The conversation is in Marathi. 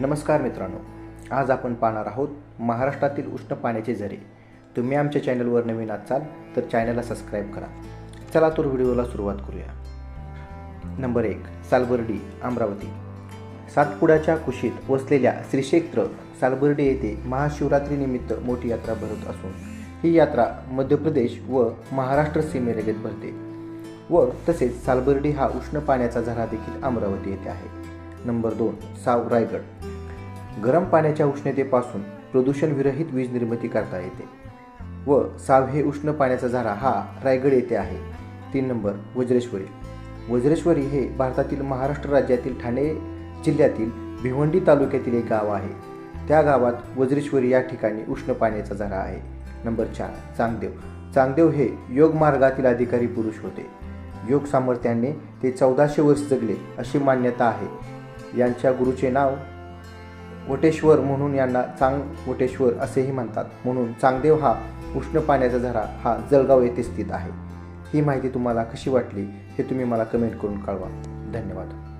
नमस्कार मित्रांनो. आज आपण पाहणार आहोत महाराष्ट्रातील उष्ण पाण्याचे झरे. तुम्ही आमच्या चॅनलवर नवीन असाल तर चॅनलला सबस्क्राईब करा. चला तर व्हिडिओला सुरुवात करूया. नंबर एक सालबर्डी अमरावती. सातपुड्याच्या कुशीत वसलेल्या श्रीक्षेत्र सालबर्डी येथे महाशिवरात्रीनिमित्त मोठी यात्रा भरत असून ही यात्रा मध्य प्रदेश व महाराष्ट्र सीमेलगत भरते. व तसेच सालबर्डी हा उष्ण पाण्याचा झरा देखील अमरावती येथे आहे. नंबर दोन साव रायगड. गरम पाण्याच्या उष्णतेपासून प्रदूषणविरहित वीज निर्मिती करता येते. व साव हे उष्ण पाण्याचा झरा हा रायगड येथे आहे. तीन नंबर वज्रेश्वरी. वज्रेश्वरी हे भारतातील महाराष्ट्र राज्यातील ठाणे जिल्ह्यातील भिवंडी तालुक्यातील एक गाव आहे. त्या गावात वज्रेश्वरी या ठिकाणी उष्ण पाण्याचा झरा आहे. नंबर चार चांगदेव. चांगदेव हे योग मार्गातील अधिकारी पुरुष होते. योग सामर्थ्याने ते चौदाशे वर्ष जगले अशी मान्यता आहे. यांच्या गुरुचे नाव वटेश्वर म्हणून यांना चांग वटेश्वर असेही म्हणतात. म्हणून चांगदेव हा उष्ण पाण्याचा झरा हा जळगाव येथे स्थित आहे. ही माहिती तुम्हाला कशी वाटली हे तुम्ही मला कमेंट करून कळवा. धन्यवाद.